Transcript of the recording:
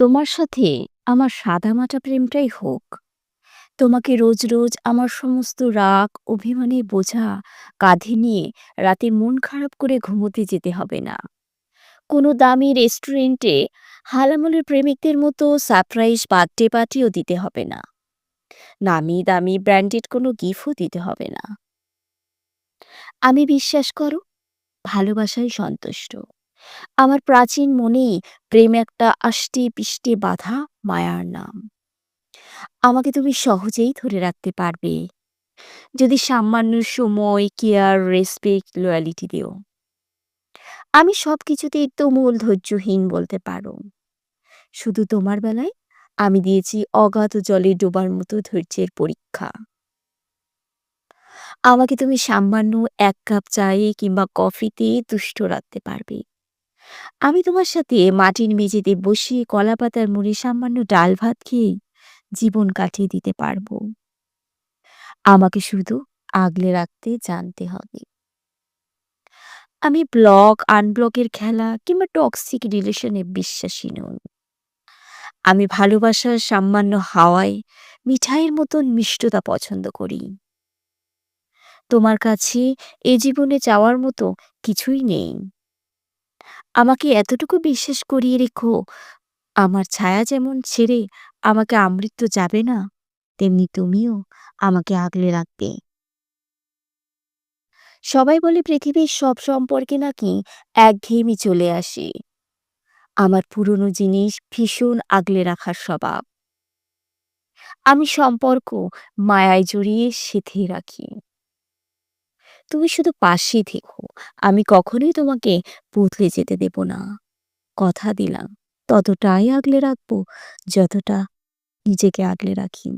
তোমার সাথে আমার সাদামাটা প্রেমটাই হোক। তোমাকে রোজ, রোজ আমার সমস্ত রাগ, অভিমানে বোঝা কাঁধে নিয়ে রাতে মন খারাপ করে ঘুমোতে যেতে হবে না। কোনো দামি রেস্টুরেন্টে হালামুলের প্রেমিকদের মতো সারপ্রাইজ বার্থডে পার্টিও দিতে হবে না। নামি দামি ব্র্যান্ডেড কোনো গিফটও দিতে হবে না। আমি বিশ্বাস করো, ভালোবাসায় সন্তুষ্ট। আমার প্রাচীন মনেই প্রেম একটা আষ্টে পিষ্টে বাঁধা মায়ার নাম। আমাকে তুমি সহজেই ধরে রাখতে পারবে। যদি সামান্য সময়, কেয়ার, রেসপেক্ট, লয়ালিটি দিও। আমি সব সবকিছুতেই তুমুল ধৈর্যহীন বলতে পারো। শুধু তোমার বেলায় আমি দিয়েছি অগাধ জলে ডোবার মতো ধৈর্যের পরীক্ষা। আমাকে তুমি সামান্য এক কাপ চায়ে কিংবা কফিতে তুষ্ট রাখতে পারবে। আমি তোমার সাথে মাটির মেঝেতে বসে কলাপাতার মুড়ে সামান্য ডাল ভাত খেয়েই জীবন কাটিয়ে দিতে পারব। আমাকে শুধু আগলে রাখতে জানতে হবে। আমি ব্লক, আনব্লকের খেলা কিংবা টক্সিক রিলেশনে বিশ্বাসী নই। আমি ভালোবাসার সামান্য হাওয়ায় মিঠাইয়ের মতন মিষ্টতা পছন্দ করি। তোমার কাছে এ জীবনে চাওয়ার মতো কিছুই নেই। আমাকে এতটুকু বিশ্বাস করিয়ে রেখো, আমার ছায়া যেমন ছেড়ে আমাকে আমৃত্যু যাবে না, তেমনি তুমিও আমাকে আগলে রাখবে। সবাই বলে পৃথিবীর সব সম্পর্কে নাকি একঘেয়েমি চলে আসে। আমার পুরনো জিনিস ভীষণ আগলে রাখার স্বভাব। আমি সম্পর্ক মায়ায় জড়িয়ে সেঁধে রাখি। তুমি শুধু পাশে থেকো। আমি কখনোই তোমাকে বদলে যেতে দেব না। কথা দিলাম, ততটাই আগলে রাখব যতটা নিজেকে আগলে রাখি।